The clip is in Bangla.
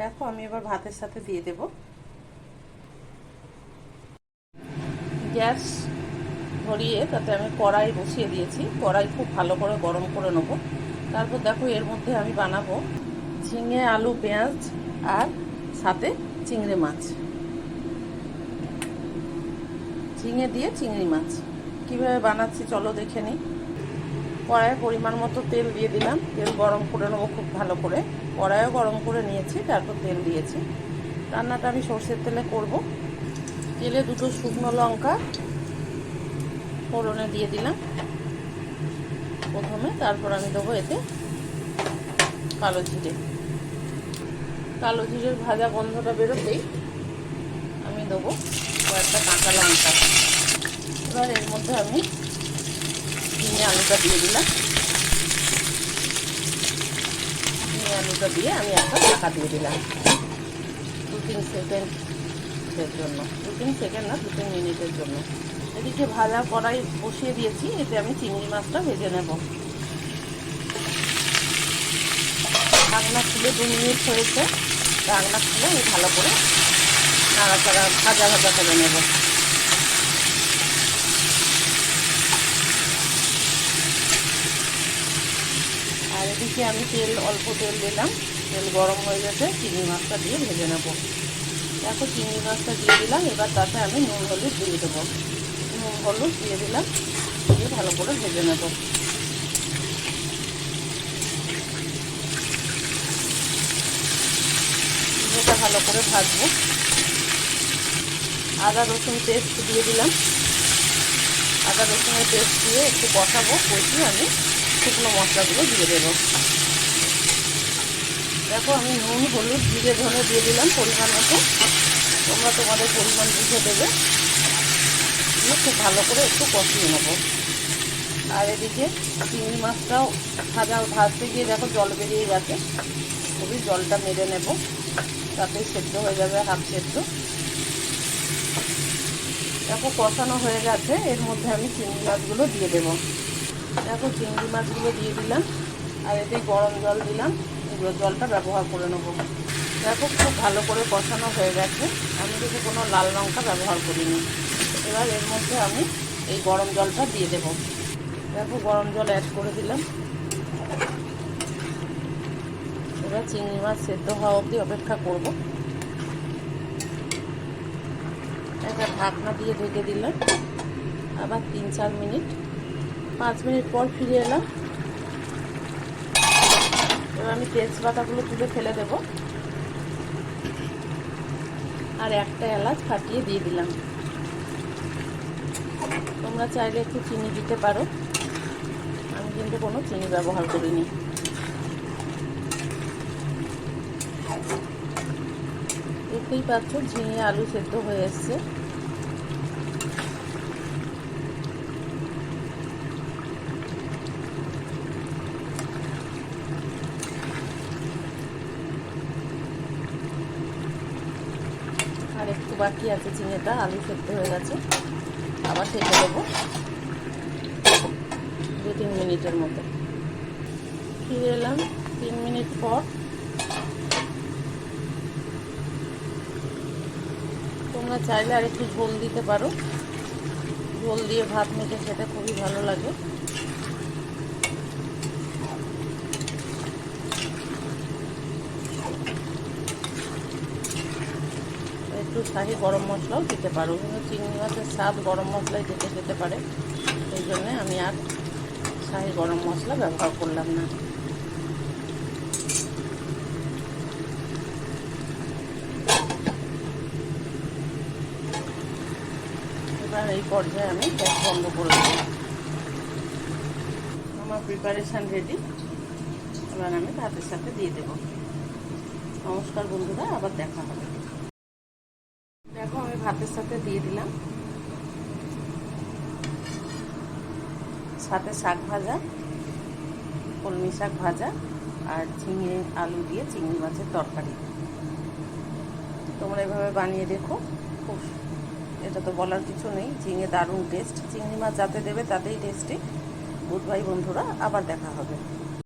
দেখো, আমি এবার ভাতের সাথে দিয়ে দেব। গ্যাস ধরিয়ে তাতে আমি কড়াই বসিয়ে দিয়েছি। কড়াই খুব ভালো করে গরম করে নেব। তারপর দেখো, এর মধ্যে আমি বানাবো ঝিঙে, আলু, পেঁয়াজ আর সাথে চিংড়ি মাছ। ঝিঙে দিয়ে চিংড়ি মাছ। কীভাবে বানাচ্ছি চলো দেখে নিই। কড়াইয়ে পরিমাণ মতো তেল দিয়ে দিলাম। তেল গরম করে নেব খুব ভালো করে। কড়াইও গরম করে নিয়েছি, তারপর তেল দিয়েছি। রান্নাটা আমি সর্ষের তেলে করব। তেলে দুটো শুকনো লঙ্কা ফোড়নে দিয়ে দিলাম প্রথমে, তারপর আমি দেবো এতে কালো জিরে। কালো জিরের ভাজা গন্ধটা বেরোতেই আমি দেবো কয়েকটা কাঁচা লঙ্কা। এবার এর মধ্যে আমি ঝিঙে আলুটা দিয়ে দিলাম ঝিঙে আলুটা দিয়ে আমি একটা ঢাকা দিয়ে দিলাম। দু তিন সেকেন্ডের জন্য দু তিন সেকেন্ড না দু তিন মিনিটের জন্য এদিকে ভাজা কড়াই বসিয়ে দিয়েছি এতে আমি চিংড়ি মাছটা ভেজে নেব ঢাকনা খুলে দু মিনিট হয়েছে ঢাকনা খুলে আমি ভালো করে নাড়াচাড়া ভাজা ভাজা করে নেব এদিকে আমি তেল, অল্প তেল দিলাম। তেল গরম হয়ে গেছে, চিংড়ি মাছটা দিয়ে ভেজে নেব। দেখো, চিংড়ি মাছটা দিয়ে দিলাম। এবার তাতে আমি নুন, হলুদ দিয়ে দেবো। নুন, হলুদ দিয়ে দিলাম। দিয়ে ভালো করে ভেজে নেব। এটা ভালো করে ভাজবো। আদা, রসুন পেস্ট দিয়ে দিলাম। আদা, রসুনের পেস্ট দিয়ে একটু কষাবো। কষিয়ে আমি শুকনো মশলাগুলো দিয়ে দেবো। দেখো, আমি নুন, হলুদ, জিরে, ধনে দিয়ে দিলাম পরিমাণ মতো। তোমরা তোমাদের পরিমাণ বুঝে দেবে। খুব ভালো করে একটু কষিয়ে নেব। আর এদিকে চিংড়ি মাছটাও ভাজা, ভাজতে গিয়ে দেখো জল বেরিয়ে গেছে। খুবই জলটা মেরে নেব। তাতে সেদ্ধ হয়ে যাবে, হাফ সেদ্ধ। দেখো, কষানো হয়ে গেছে। এর মধ্যে আমি চিংড়ি মাছগুলো দিয়ে দেবো। দেখো চিংড়ি মাছগুলো দিয়ে দিলাম, আর এতে গরম জল দিলাম। এগুলো জলটা ব্যবহার করে নেব। দেখো খুব ভালো করে কষানো হয়ে গেছে। আমি কিন্তু কোনো লাল লঙ্কা ব্যবহার করিনি। এবার এর মধ্যে আমি এই গরম জলটা দিয়ে দেবো। দেখো গরম জল অ্যাড করে দিলাম। এবার চিংড়ি মাছ সেদ্ধ হওয়া অবধি অপেক্ষা করব। একটা ঢাকনা দিয়ে ঢেকে দিলাম। আবার তিন চার মিনিট পাঁচ মিনিট পর ফিরে এলাম। এবার আমি তেজপাতাগুলো তুলে ফেলে দেব। আর একটা এলাচ ফাটিয়ে দিয়ে দিলাম। তোমরা চাইলে একটু চিনি দিতে পারো। আমি কিন্তু কোনো চিনি ব্যবহার করিনি। দেখতেই পাচ্ছ ঝিঙে আলু সেদ্ধ হয়ে এসছে আর একটু বাকি আছে ঝিঙেটা, আলু সেদ্ধ হয়ে গেছে। আবার ঢেকে দেবো দু তিন মিনিটের মতো। ফিরে এলাম তিন মিনিট পর। তোমরা চাইলে আর একটু ঝোল দিতে পারো। ঝোল দিয়ে ভাত মেখে খেতে খুবই ভালো লাগে। একটু শাহি গরম মশলাও দিতে পারো। কিন্তু চিংড়ি মাছের স্বাদ গরম মশলায় দিতে যেতে পারে। সেই জন্যে আমি আর শাহি গরম মশলা ব্যবহার করলাম না। এবার এই পর্যায়ে আমি গ্যাস বন্ধ করে দেবো। আমার প্রিপারেশান রেডি এবার আমি ভাতের সাথে দিয়ে দেবো। নমস্কার বন্ধুরা, আবার দেখা হবে। ভাতের সাথে দিয়ে দিলাম। সাথে শাক ভাজা, কলমি শাক ভাজা আর ঝিঙে আলু দিয়ে চিংড়ি মাছের তরকারি। তোমরা এভাবে বানিয়ে দেখো। খুব এটা তো বলার কিছু নেই। ঝিঙে দারুণ টেস্ট চিংড়ি মাছ যাতে দেবে তাতেই টেস্টি বুধ ভাই বন্ধুরা, আবার দেখা হবে।